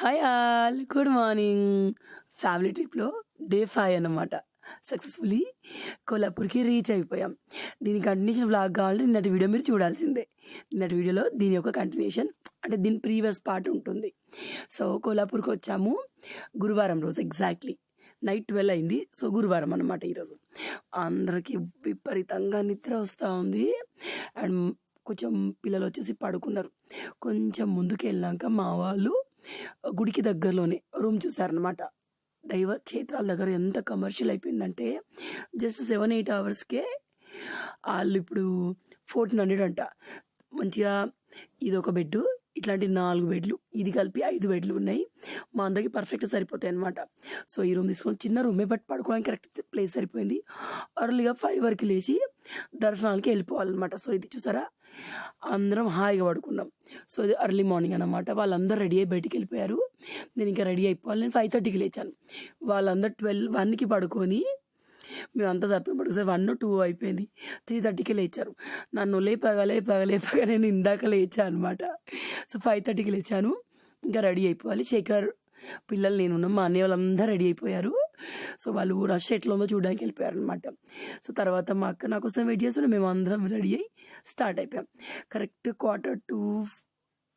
Hi all good morning family ట్రిప్లో day five అన్నమాట. Successfully కొల్లాపూర్కి రీచ్ అయిపోయాం. దీని కంటిన్యూషన్ బ్లాగ్ కావాలంటే నిన్నటి వీడియో మీరు చూడాల్సిందే. నిన్నటి వీడియోలో దీని యొక్క కంటిన్యూషన్ అంటే దీని ప్రీవియస్ పార్ట్ ఉంటుంది. సో కోల్హాపూర్కి వచ్చాము గురువారం రోజు ఎగ్జాక్ట్లీ నైట్ ట్వెల్వ్ అయింది. సో గురువారం అనమాట ఈరోజు. అందరికీ విపరీతంగా నిద్ర వస్తూ ఉంది. అండ్ కొంచెం పిల్లలు వచ్చేసి పడుకున్నారు. కొంచెం ముందుకు వెళ్ళాక మా వాళ్ళు గుడికి దగ్గరలోనే రూమ్ చూసారనమాట దైవ క్షేత్రాల దగ్గర ఎంత కమర్షియల్ అయిపోయిందంటే జస్ట్ సెవెన్ ఎయిట్ అవర్స్కే వాళ్ళు ఇప్పుడు ఫోర్టీన్ హండ్రెడ్ అంట. మంచిగా ఇది ఒక బెడ్ ఇట్లాంటి నాలుగు బెడ్లు ఇది కలిపి ఐదు బెడ్లు ఉన్నాయి. మా అందరికి పర్ఫెక్ట్ సరిపోతాయి అనమాట సో ఈ రూమ్ తీసుకొని చిన్న రూమే బట్ పడుకోవడానికి కరెక్ట్ ప్లేస్ సరిపోయింది. అర్లీగా ఫైవ్ వరకు లేచి దర్శనాలకి వెళ్ళిపోవాలన్నమాట. సో ఇది చూసారా? అందరం హాయిగా పడుకున్నాం. సో ఇది అర్లీ మార్నింగ్ అనమాట వాళ్ళందరూ రెడీ అయ్యి బయటికి వెళ్ళిపోయారు. నేను ఇంకా రెడీ అయిపోవాలి. నేను ఫైవ్ థర్టీకి లేచాను. వాళ్ళందరూ ట్వెల్వ్ వన్కి పడుకొని మేమంతా సత్వం పడుకు వన్ టూ అయిపోయింది. త్రీ థర్టీకి లేచారు. నన్ను లేపగా లేపగా లేపగా నేను ఇందాక లేచాను అనమాట సో ఫైవ్ థర్టీకి లేచాను. ఇంకా రెడీ అయిపోవాలి. శేఖర్ పిల్లలు నేనున్నాం. మా అన్నయ్య వాళ్ళందరూ రెడీ అయిపోయారు. సో వాళ్ళు రష్ ఎట్లా ఉందో చూడడానికి వెళ్ళిపోయారు అనమాట సో తర్వాత మా అక్క నా కోసం వెయిట్ చేస్తుంటే మేము అందరం రెడీ అయ్యి స్టార్ట్ అయిపోయాం. Correct quarter to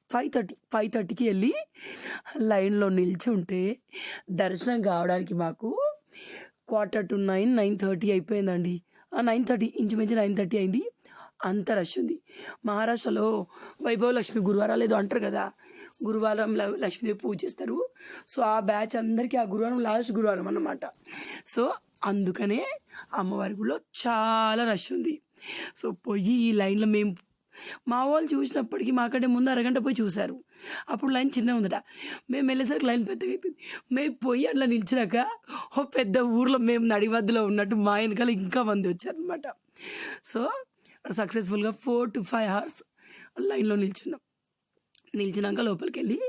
five thirty five థర్టీకి వెళ్ళి లైన్లో నిల్చుంటే దర్శనం కావడానికి మాకు quarter to nine nine thirty అయిపోయిందండి. నైన్ థర్టీ ఇంచుమించు నైన్ థర్టీ అయింది. అంత రష్ ఉంది. మహారాష్ట్రలో వైభవ లక్ష్మి గురువారాలు ఏదో అంటారు కదా. గురువారం లక్ష్మీదేవి పూజ చేస్తారు. సో ఆ బ్యాచ్ అందరికీ ఆ గురువారం లాస్ట్ గురువారం అన్నమాట. సో అందుకనే అమ్మవారి గుడిలో చాలా రష్ ఉంది. సో పోయి ఈ లైన్లో మేము మా వాళ్ళు చూసినప్పటికీ మాకంటే ముందు అరగంట పోయి చూశారు. అప్పుడు లైన్ చిన్నగా ఉందట. మేము వెళ్ళేసరికి లైన్ పెద్దగా అయిపోయింది. మేము పోయి అట్లా నిలిచినాక ఓ పెద్ద ఊర్లో మేము నడివద్దులో ఉన్నట్టు మా వెనకాల ఇంకా మంది వచ్చారనమాట సో సక్సెస్ఫుల్గా ఫోర్ టు ఫైవ్ అవర్స్ లైన్లో నిల్చున్నాం. నిలిచినాక లోపలికి వెళ్ళి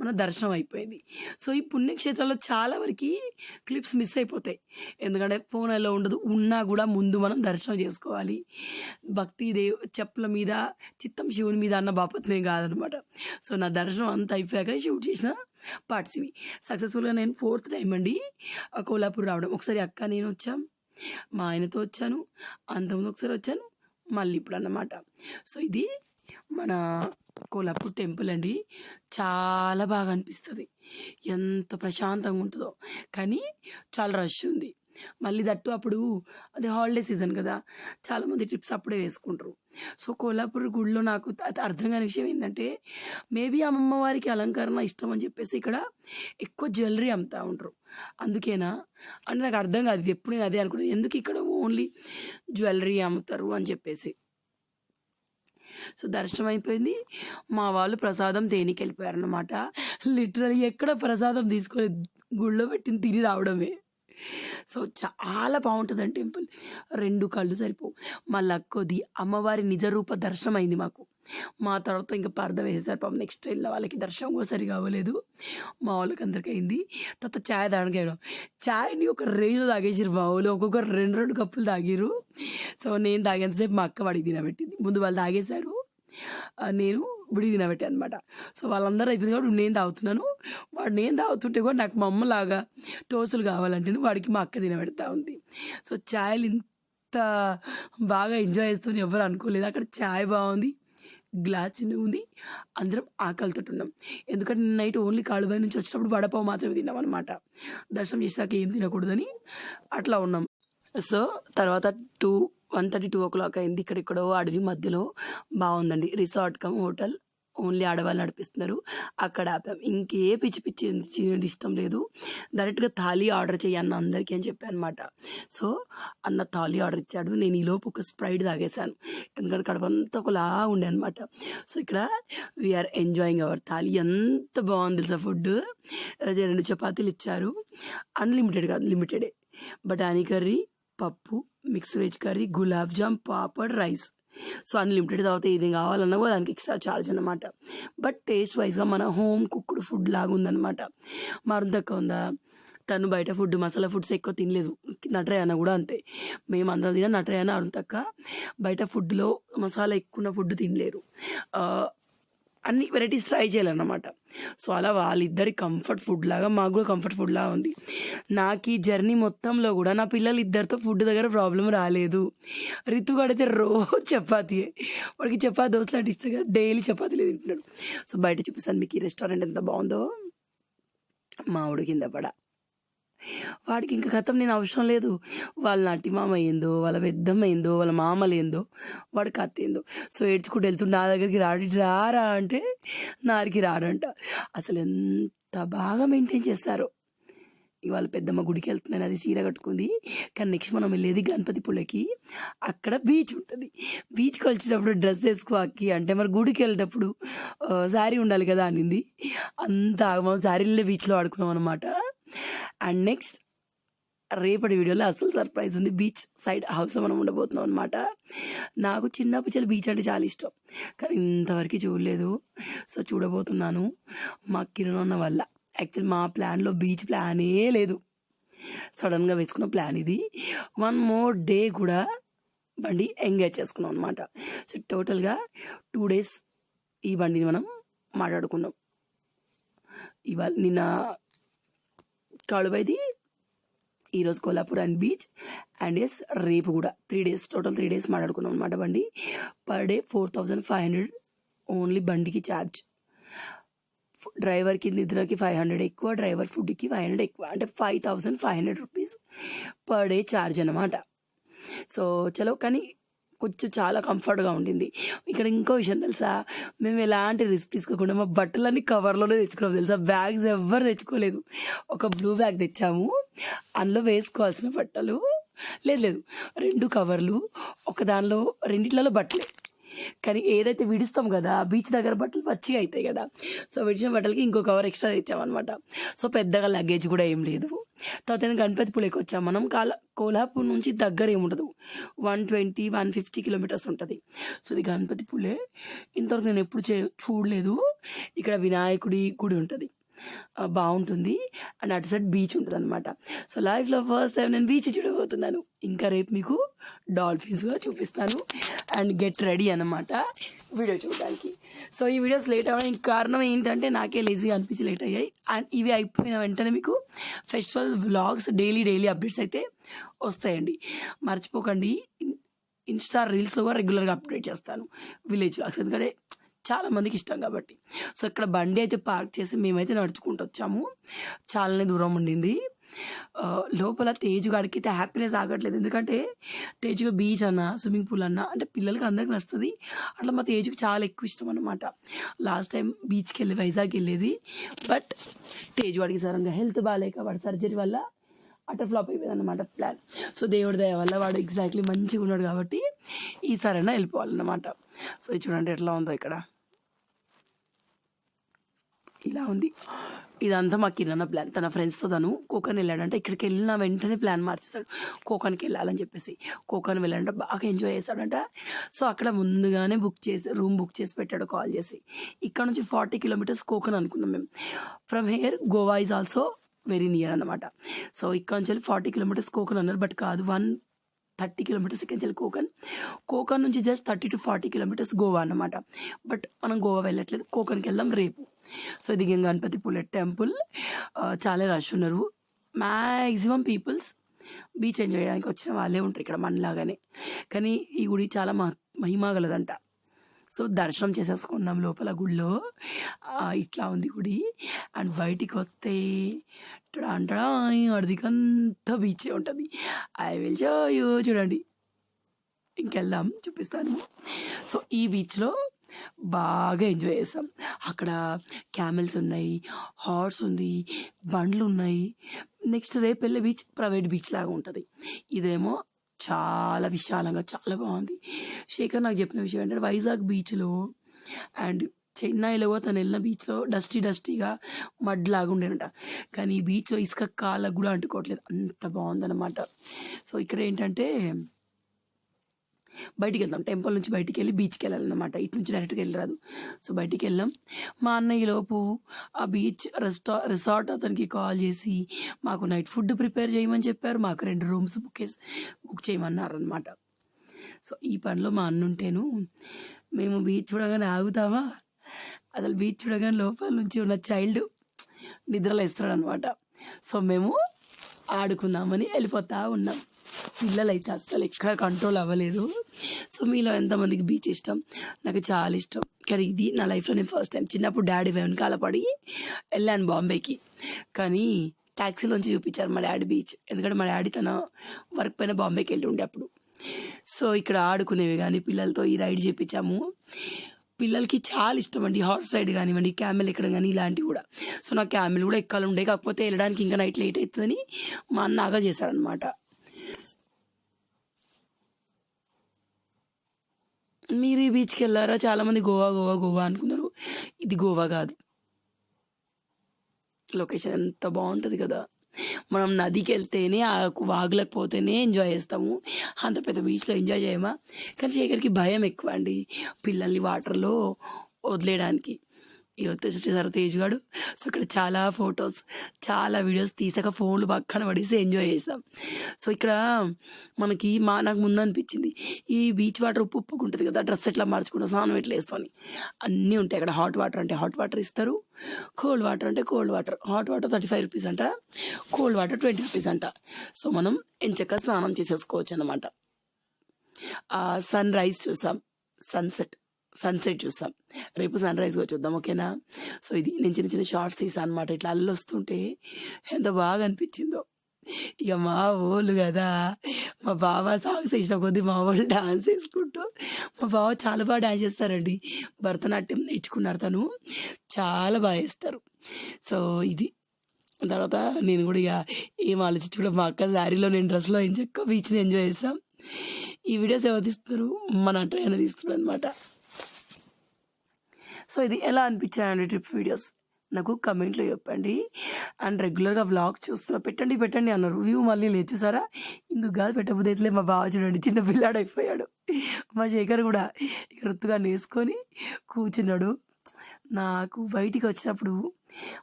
మన దర్శనం అయిపోయింది. సో ఈ పుణ్యక్షేత్రాల్లో చాలా వరకు క్లిప్స్ మిస్ అయిపోతాయి. ఎందుకంటే ఫోన్ అలా ఉండదు. ఉన్నా కూడా ముందు మనం దర్శనం చేసుకోవాలి. భక్తి దేవ్ చెప్పుల మీద చిత్తం శివుని మీద అన్న బాపత్మే కాదనమాట. సో నా దర్శనం అంతా అయిపోయాక షూట్ చేసిన పార్ట్స్ ఇవి. సక్సెస్ఫుల్గా నేను ఫోర్త్ టైం అండి. ఆ కోల్హాపూర్ రావడం. ఒకసారి అక్క నేను వచ్చాం. మా ఆయనతో వచ్చాను. అంతకుముందు ఒకసారి వచ్చాను. మళ్ళీ ఇప్పుడు అన్నమాట. సో ఇది మన కోలాపూర్ టెంపుల్ అండి. చాలా బాగా అనిపిస్తుంది. ఎంత ప్రశాంతంగా ఉంటుందో. కానీ చాలా రష్ ఉంది. మళ్ళీ దట్టు అప్పుడు అది హాలిడే సీజన్ కదా. చాలామంది ట్రిప్స్ అప్పుడే వేసుకుంటారు. సో కోలాపూర్ గుడిలో నాకు అర్థం కాని విషయం ఏంటంటే మేబీ అమ్మమ్మ వారికి అలంకరణ ఇష్టం అని చెప్పేసి ఇక్కడ ఎక్కువ జ్యువెలరీ అమ్ముతూ ఉంటారు అందుకేనా? అంటే నాకు అర్థం కాదు. ఎప్పుడు నేను అదే అనుకున్నాను ఎందుకు ఇక్కడ ఓన్లీ జ్యువెలరీ అమ్ముతారు అని చెప్పేసి. సో దర్శనం అయిపోయింది. మా వాళ్ళు ప్రసాదం తేనికి వెళ్ళిపోయారనమాట లిటరలీ ఎక్కడ ప్రసాదం తీసుకొని గుళ్ళో పెట్టిన తిని రావడమే. సో చాలా బాగుంటుందండి టెంపుల్. రెండు కళ్ళు సరిపోవు. మళ్ళీ కొద్ది అమ్మవారి నిజరూప దర్శనం అయింది మాకు. మా తర్వాత ఇంకా పరద వేసేసారు పాపం. నెక్స్ట్ వెళ్ళిన వాళ్ళకి దర్శనం కూడా సరిగా అవ్వలేదు మా వాళ్ళకి అందరికీ అయింది. తర్వాత ఛాయ్ తాగడానికి ఛాయ్ని ఒక రేంజ్లో తాగేసారు మా వాళ్ళు ఒక్కొక్కరు రెండు రెండు కప్పులు తాగిరు సో నేను తాగేంతసేపు మా అక్క వాడికి తినబెట్టింది. ముందు వాళ్ళు తాగేశారు. నేను విడి తినబెట్టాను అనమాట సో వాళ్ళందరూ అయిపోయింది కాబట్టి నేను తాగుతున్నాను. వాడు నేను తాగుతుంటే కూడా నాకు మా అమ్మలాగా టోసులు కావాలంటే వాడికి మా అక్క తినబెడతా ఉంది. సో ఛాయలు ఇంత బాగా ఎంజాయ్ చేస్తామని ఎవరు అనుకోలేదు. అక్కడ ఛాయ్ బాగుంది గ్లాస్ ఉంది అందరం ఆకలితో ఉన్నాం. ఎందుకంటే నైట్ ఓన్లీ కాళ్ళుబాయి నుంచి వచ్చినప్పుడు వడపావు మాత్రమే తిన్నాం అనమాట దర్శనం చేసాక ఏం తినకూడదని అట్లా ఉన్నాం. సో తర్వాత two one thirty two o'clock అయింది. ఇక్కడెక్కడో అడవి మధ్యలో బాగుందండి. Resort come hotel. ఓన్లీ ఆడవాళ్ళు నడిపిస్తున్నారు. అక్కడ ఆపాం. ఇంకే పిచ్చి పిచ్చి ఇష్టం లేదు. డైరెక్ట్గా థాలీ ఆర్డర్ చేయన్న అందరికీ అని చెప్పాను అనమాట సో అన్న థాలీ ఆర్డర్ ఇచ్చాడు. నేను ఈలోపు ఒక స్ప్రైట్ తాగేశాను. ఎందుకంటే కడపంతా ఒకలా ఉండే అనమాట సో ఇక్కడ వీఆర్ ఎంజాయింగ్ అవర్ థాలీ ఎంత బాగుంది తెలుసా ఫుడ్ రెండు చపాతీలు ఇచ్చారు. అన్లిమిటెడ్ కాదు లిమిటెడే. బఠానీ కర్రీ పప్పు mix veg curry gulab jam papad rice. So unlimited తర్వాత ఏది కావాలన్నా కూడా దానికి ఎక్స్ట్రా ఛార్జ్ అనమాట బట్ టేస్ట్ వైజ్గా మన హోమ్ కుక్డ్ ఫుడ్ లాగా ఉందన్నమాట. మరం తక్కువ ఉందా? తను బయట ఫుడ్ మసాలా ఫుడ్స్ ఎక్కువ తినలేదు. నటరాయన కూడా అంతే. మేము అందరం తిన నటరాయన అరుణ్ తక్క బయట ఫుడ్లో మసాలా ఎక్కువ ఉన్న ఫుడ్ తినలేరు. అన్ని వెరైటీస్ ట్రై చేయాలన్నమాట. సో అలా వాళ్ళిద్దరి కంఫర్ట్ ఫుడ్ లాగా మాకు కూడా కంఫర్ట్ ఫుడ్ లాగా ఉంది. నాకు ఈ జర్నీ మొత్తంలో కూడా నా పిల్లలు ఇద్దరితో ఫుడ్ దగ్గర ప్రాబ్లం రాలేదు. రితు రోజు చపాతీయే వాడికి చపాతీ దోశలు అంటే డైలీ చపాతీలు తింటున్నాడు. సో బయట చూపిస్తాను మీకు ఈ రెస్టారెంట్ ఎంత బాగుందో. మా ఊడి కింద పడ. వాడికి ఇంకా కథం నేను అవసరం లేదు. వాళ్ళ నటి మామ ఏందో వాళ్ళ పెద్దమ్మ ఏందో వాళ్ళ మామలు ఏందో వాడి కథ ఏందో. సో ఏడ్చుకుంటూ వెళ్తుంటే నా దగ్గరికి రాడి రారా అంటే నారికి రాడంట. అసలు ఎంత బాగా మెయింటైన్ చేస్తారో. ఇవాళ పెద్దమ్మ గుడికి వెళ్తున్నాను అది చీర కట్టుకుంది. కానీ నెక్స్ట్ మనం వెళ్ళేది గణపతి పుల్లకి అక్కడ బీచ్ ఉంటుంది. బీచ్కి వచ్చేటప్పుడు డ్రెస్ వేసుకో అక్కి. అంటే మరి గుడికి వెళ్ళేటప్పుడు శారీ ఉండాలి కదా అనింది. అంత మనం శారీలే బీచ్లో ఆడుకున్నాం అనమాట అండ్ నెక్స్ట్ రేపటి వీడియోలో అసలు సర్ప్రైజ్ ఉంది. బీచ్ సైడ్ హౌస్ మనం ఉండబోతున్నాం అనమాట నాకు చిన్నప్పుడు బీచ్ అంటే చాలా ఇష్టం. కానీ ఇంతవరకు చూడలేదు. సో చూడబోతున్నాను. మా కిరణ్ వల్ల. యాక్చువల్ మా ప్లాన్లో బీచ్ ప్లానే లేదు. సడన్గా వేసుకున్న ప్లాన్ ఇది. వన్ మోర్ డే కూడా బండి ఎంగేజ్ చేసుకున్నాం అనమాట సో టోటల్గా టూ డేస్ ఈ బండిని మనం మాట్లాడుకున్నాం. ఇవాళ నిన్న కాళుబైది ఈరోజు కొల్లాపూర్ అండ్ బీచ్ అండ్ ఎస్ రేపు కూడా three days total three days మాట్లాడుకున్నాం అనమాట బండి. Per day four thousand five hundred only బండికి ఛార్జ్. డ్రైవర్కి నిద్రకి ఫైవ్ హండ్రెడ్ ఎక్కువ డ్రైవర్ ఫుడ్కి ఫైవ్ హండ్రెడ్ ఎక్కువ. అంటే five thousand five hundred rupees per day charge అనమాట సో చలో కానీ కొంచెం చాలా కంఫర్ట్గా ఉండింది. ఇక్కడ ఇంకో విషయం తెలుసా? మేము ఎలాంటి రిస్క్ తీసుకోకుండా మా బట్టలన్నీ కవర్లోనే తెచ్చుకున్నాం తెలుసా? బ్యాగ్స్ ఎవ్వరు తెచ్చుకోలేదు. ఒక బ్లూ బ్యాగ్ తెచ్చాము. అందులో వేసుకోవాల్సిన బట్టలు లేదు లేదు. రెండు కవర్లు ఒక దానిలో రెండిట్లలో బట్టలే. కానీ ఏదైతే విడుస్తాం కదా బీచ్ దగ్గర బట్టలు పచ్చిగా అవుతాయి కదా. సో విడిచిన బట్టలకి ఇంకో కవర్ ఎక్స్ట్రా తెచ్చామన్నమాట. సో పెద్దగా లగేజ్ కూడా ఏం లేదు. తర్వాత గణపతి పులికి వచ్చాం మనం. కాల కోల్హాపూర్ నుంచి దగ్గర ఏముండదు. One twenty one fifty kilometres ఉంటుంది. సో ఇది గణపతి పులే. ఇంతవరకు నేను ఎప్పుడు చే చూడలేదు. ఇక్కడ వినాయకుడి గుడి ఉంటుంది. బాగుంటుంది. అండ్ అటు సైడ్ బీచ్ ఉంటుంది అనమాట సో లైఫ్లో ఫస్ట్ టైం నేను బీచ్ చూడబోతున్నాను. ఇంకా రేపు మీకు డాల్ఫిన్స్గా చూపిస్తాను. అండ్ గెట్ రెడీ అనమాట వీడియో చూడడానికి. సో ఈ వీడియోస్ లేట్ అవ్వడానికి కారణం ఏంటంటే నాకే లేజీగా అనిపించి లేట్ అయ్యాయి. అండ్ ఇవి అయిపోయిన వెంటనే మీకు festival vlogs daily daily updates అయితే వస్తాయండి. మర్చిపోకండి. ఇన్స్టా రీల్స్ కూడా రెగ్యులర్గా అప్డేట్ చేస్తాను. విలేజ్ వ్లాగ్స్ ఎందుకంటే చాలామందికి ఇష్టం కాబట్టి. సో ఇక్కడ బండి అయితే పార్క్ చేసి మేమైతే నడుచుకుంటూ వచ్చాము. చాలానే దూరం ఉండింది. లోపల తేజు గాడికి అయితే హ్యాపీనెస్ ఆగట్లేదు. ఎందుకంటే తేజుగా బీచ్ అన్న స్విమ్మింగ్ పూల్ అన్న అంటే పిల్లలకి అందరికి నచ్చుతుంది. అట్లా మా తేజుకి చాలా ఎక్కువ ఇష్టం అనమాట లాస్ట్ టైం బీచ్కి వెళ్ళి వైజాగ్ వెళ్ళేది. బట్ తేజు వాడికి సరంగా హెల్త్ బాగాలేక వాడి సర్జరీ వల్ల అటర్ ఫ్లాప్ అయిపోయింది అనమాట ప్లాన్ సో దేవుడి దయ వల్ల వాడు ఎగ్జాక్ట్లీ మంచిగా ఉన్నాడు కాబట్టి ఈసారైనా వెళ్ళిపోవాలన్నమాట సో చూడండి ఎట్లా ఉందో ఇక్కడ. ఇలా ఉంది. ఇదంతా మాకు కింద ప్లాన్ తన ఫ్రెండ్స్తో తను కోకన్ వెళ్ళాడంటే. ఇక్కడికి వెళ్ళిన వెంటనే ప్లాన్ మార్చేశాడు. కోకన్కి వెళ్ళాలని చెప్పేసి. కోకన్ వెళ్ళాడంటే. బాగా ఎంజాయ్ చేశాడంట. సో అక్కడ ముందుగానే బుక్ చేసి రూమ్ బుక్ చేసి పెట్టాడు కాల్ చేసి. ఇక్కడ నుంచి ఫార్టీ కిలోమీటర్స్ కోకన్ అనుకున్నాం మేము. From here Goa is also very near అనమాట సో ఇక్కడ నుంచి వెళ్ళి ఫార్టీ కిలోమీటర్స్ కోకన్ అన్నారు. బట్ కాదు వన్ థర్టీ కిలోమీటర్స్ ఇక్కడి నుంచి కోకన్. కోకన్ నుంచి just thirty to forty kilometres Goa అన్నమాట. బట్ మనం గోవా వెళ్ళట్లేదు. కోకన్కి వెళ్దాం రేపు. సో ఇది గణపతి పుల్లెట్ టెంపుల్ చాలా రష్ ఉన్నారు. మ్యాక్సిమం పీపుల్స్ బీచ్ ఎంజాయ్ చేయడానికి వచ్చిన వాళ్ళే ఉంటారు ఇక్కడ మనలాగానే. కానీ ఈ గుడి చాలా మహిమ గలదంట సో దర్శనం చేసేసుకున్నాం లోపల గుడిలో ఇట్లా ఉంది గుడి. అండ్ బయటికి వస్తే అంటడా అడిదికంతా బీచే ఉంటుంది. I will show you. చూడండి. ఇంకెళ్దాం చూపిస్తాను. సో ఈ బీచ్లో బాగా ఎంజాయ్ చేస్తాం. అక్కడ క్యామెల్స్ ఉన్నాయి హార్స్ ఉంది బండ్లు ఉన్నాయి. నెక్స్ట్ రేపు వెళ్ళే బీచ్ ప్రైవేట్ బీచ్ లాగా ఉంటుంది. ఇదేమో చాలా విశాలంగా చాలా బాగుంది. శేఖర్ నాకు చెప్పిన విషయం ఏంటంటే వైజాగ్ బీచ్లో అండ్ చెన్నైలో తను వెళ్ళిన బీచ్లో డస్టీ డస్టీగా మడ్ లాగా ఉండేనంట కానీ ఈ బీచ్లో ఇసుక కాళ్ళకు కూడా అంటుకోవట్లేదు. అంత బాగుందన్నమాట. సో ఇక్కడ ఏంటంటే బయటికి వెళ్తాం టెంపుల్ నుంచి బయటికి వెళ్ళి బీచ్కి వెళ్ళాలన్నమాట ఇటు నుంచి డైరెక్ట్గా వెళ్ళరాదు. సో బయటికి వెళ్ళాం మా అన్నయ్యలోపు ఆ బీచ్ రెస్టా రిసార్ట్ అతనికి కాల్ చేసి మాకు నైట్ ఫుడ్ ప్రిపేర్ చేయమని చెప్పారు. మాకు రెండు రూమ్స్ బుక్ చేసి బుక్ చేయమన్నారు అనమాట సో ఈ పనిలో మా అన్న ఉంటేను మేము బీచ్ చూడగానే ఆగుతామా? అసలు బీచ్ చూడగానే లోపల నుంచి ఉన్న చైల్డ్ నిద్రలో ఇస్తాడనమాట సో మేము ఆడుకుందామని వెళ్ళిపోతా ఉన్నాం. పిల్లలైతే అస్సలు ఎక్కడ కంట్రోల్ అవ్వలేదు. సో మీలో ఎంతమందికి బీచ్ ఇష్టం? నాకు చాలా ఇష్టం. కానీ ఇది నా లైఫ్లో నేను ఫస్ట్ టైం చిన్నప్పుడు డాడీ వెనకాల పడి వెళ్ళాను బాంబేకి. కానీ ట్యాక్సీలోంచి చూపించారు మా డాడీ బీచ్. ఎందుకంటే మా డాడీ తన వర్క్ పైన బాంబేకి వెళ్ళి ఉండే అప్పుడు. సో ఇక్కడ ఆడుకునేవి కానీ పిల్లలతో ఈ రైడ్ చేపించాము. పిల్లలకి చాలా ఇష్టం అండి. హార్స్ రైడ్ కానివ్వండి క్యామెల్ ఎక్కడం కానీ ఇలాంటివి కూడా. సో నాకు క్యామెల్ కూడా ఎక్కాలి ఉండే. కాకపోతే వెళ్ళడానికి ఇంకా నైట్ లేట్ అవుతుందని మా అన్న ఆగా చేశాడనమాట మీరు ఈ బీచ్కి వెళ్ళారా? చాలామంది గోవా గోవా గోవా అనుకున్నారు. ఇది గోవా కాదు. లొకేషన్ ఎంత బాగుంటుంది కదా. మనం నదికి వెళ్తేనే ఆ వాగులకు పోతేనే ఎంజాయ్ చేస్తాము. అంత పెద్ద బీచ్లో ఎంజాయ్ చేయమా? కానీ శేఖర్కి భయం ఎక్కువ అండి. పిల్లల్ని వాటర్లో వదిలేయడానికి. యువత వచ్చేసారు తేజ్గాడు సో ఇక్కడ చాలా ఫొటోస్ చాలా వీడియోస్ తీసాక ఫోన్లు పక్కన పడేసి ఎంజాయ్ చేస్తాం సో ఇక్కడ మనకి మా నాకు ముందు అనిపించింది ఈ బీచ్ వాటర్ ఉప్పు ఉప్పుకుంటుంది ఉంటుంది కదా డ్రెస్ ఎట్లా మార్చుకుంటాం స్నానం ఎట్లా వేస్తామని అన్నీ ఉంటాయి అక్కడ. హాట్ వాటర్ అంటే హాట్ వాటర్ ఇస్తారు కోల్డ్ వాటర్ అంటే cold water. Hot water thirty five rupees అంట కోల్డ్ వాటర్ ట్వంటీ రూపీస్ అంట. సో మనం ఎంచక్క స్నానం చేసేసుకోవచ్చు అనమాట సన్ రైజ్ చూసాం సన్సెట్. సన్సెట్ చూస్తాం రేపు సన్ రైజ్ కూడా చూద్దాం ఓకేనా సో ఇది నేను చిన్న చిన్న షార్ట్స్ తీసాను అనమాట ఇట్లా అల్లొస్తుంటే ఎంత బాగా అనిపించిందో ఇక మా వాళ్ళు కదా మా బావ సాంగ్స్ వేసిన కొద్దీ మా వాళ్ళు డాన్స్ వేసుకుంటూ మా బావ చాలా బాగా డాన్స్ చేస్తారండి. భరతనాట్యం నేర్చుకున్నారు తను చాలా బాగా వేస్తారు. సో ఇది. తర్వాత నేను కూడా ఇక ఏం ఆలోచించి కూడా మా అక్క శారీలో నేను డ్రెస్లో ఏం చెక్క బీచ్ని ఎంజాయ్ చేస్తాం. ఈ వీడియోస్ ఎవరు తీస్తున్నారు? మన ట్రైన్ తీస్తున్నాడు అనమాట సో ఇది ఎలా అనిపించాయండి ట్రిప్ వీడియోస్? నాకు కమెంట్లో చెప్పండి. అండ్ రెగ్యులర్గా వ్లాగ్ చూస్తున్నా. పెట్టండి పెట్టండి అన్నారు వ్యూ మళ్ళీ లేదు. చూసారా? ఇందుకు కాదు పెట్టబోతే అయితే మా బావ చూడండి. చిన్న పిల్లాడు అయిపోయాడు. మా శేఖర్ కూడా ఎరుతుగా నేసుకొని కూర్చున్నాడు. నాకు బయటికి వచ్చినప్పుడు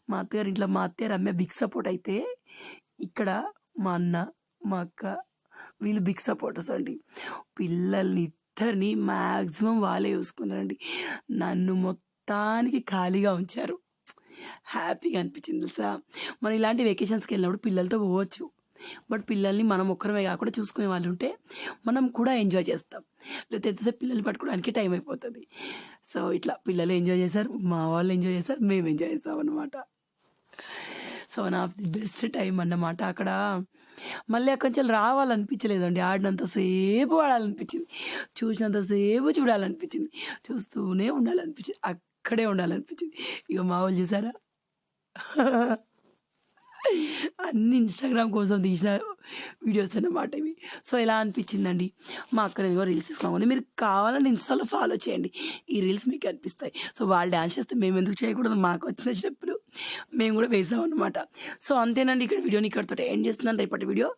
మా అత్తగారు ఇంట్లో మా అత్తగారు అమ్మే బిగ్ సపోర్ట్ అయితే ఇక్కడ మా అన్న మా అక్క వీళ్ళు బిగ్ సపోర్టర్స్ అండి. పిల్లల్ని ఇద్దరిని మ్యాక్సిమం వాళ్ళే చూసుకున్నారండి నన్ను మొత్తం మొత్తానికి ఖాళీగా ఉంచారు. హ్యాపీగా అనిపించింది తెలుసా? మనం ఇలాంటి వెకేషన్స్కి వెళ్ళినప్పుడు పిల్లలతో పోవచ్చు. బట్ పిల్లల్ని మనం ఒక్కరమే కాకుండా చూసుకునే వాళ్ళు ఉంటే మనం కూడా ఎంజాయ్ చేస్తాం. లేకపోతే ఎంతసేపు పిల్లల్ని పట్టుకోవడానికి టైం అయిపోతుంది. సో ఇట్లా పిల్లలు ఎంజాయ్ చేశారు మా వాళ్ళు ఎంజాయ్ చేశారు మేము ఎంజాయ్ చేస్తాం అన్నమాట. So one of the best time అన్నమాట అక్కడ. మళ్ళీ అక్కడి నుంచి రావాలనిపించలేదండి. ఆడినంతసేపు ఆడాలనిపించింది. చూసినంతసేపు చూడాలనిపించింది. చూస్తూనే ఉండాలనిపించింది. అక్కడే ఉండాలనిపించింది. ఇక మా వాళ్ళు చూసారా? అన్ని ఇన్స్టాగ్రామ్ కోసం తీసిన వీడియోస్ అన్నమాట ఇవి. సో ఎలా అనిపించిందండి? మా అక్క నేను రీల్స్ తీసుకోమని మీరు కావాలని ఇన్స్టాలో ఫాలో చేయండి. ఈ రీల్స్ మీకు అనిపిస్తాయి. సో వాళ్ళు డ్యాన్స్ చేస్తే మేము ఎందుకు చేయకూడదు? మాకు వచ్చిన స్టెప్పులు మేము కూడా వేసాం అనమాట సో అంతేనండి ఇక్కడ వీడియోని ఇక్కడతో ఎండ్ చేస్తున్నాను రేపటి వీడియో